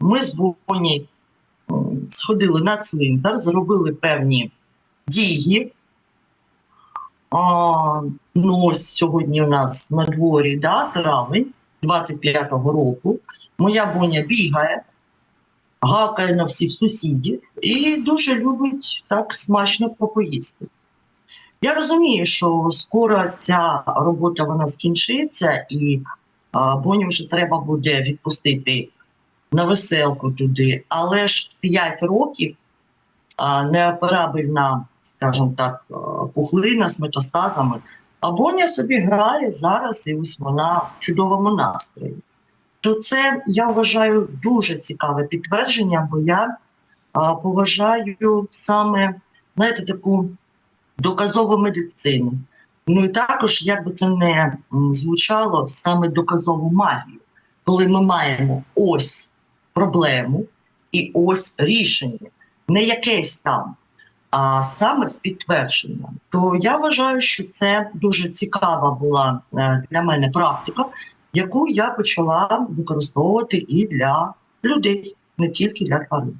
ми з Боні сходили на цвинтар, зробили певні дії. А, ну, ось сьогодні у нас на дворі да, травень 25-го року. Моя Боня бігає, гакає на всіх сусідів і дуже любить так смачно попоїсти. Я розумію, що скоро ця робота вона скінчиться, і а, Боні вже треба буде відпустити на веселку туди. Але ж 5 років неоперабельна, скажімо так, пухлина з метастазами. А Боня собі грає зараз, і ось вона в чудовому настрої. То це я вважаю дуже цікаве підтвердження, бо я а, поважаю саме, знаєте, таку доказову медицину. Ну і також, як би це не звучало, саме доказову магію, коли ми маємо ось проблему і ось рішення, не якесь там, а саме з підтвердженням. То я вважаю, що це дуже цікава була е, для мене практика, яку я почала використовувати і для людей, не тільки для тварин.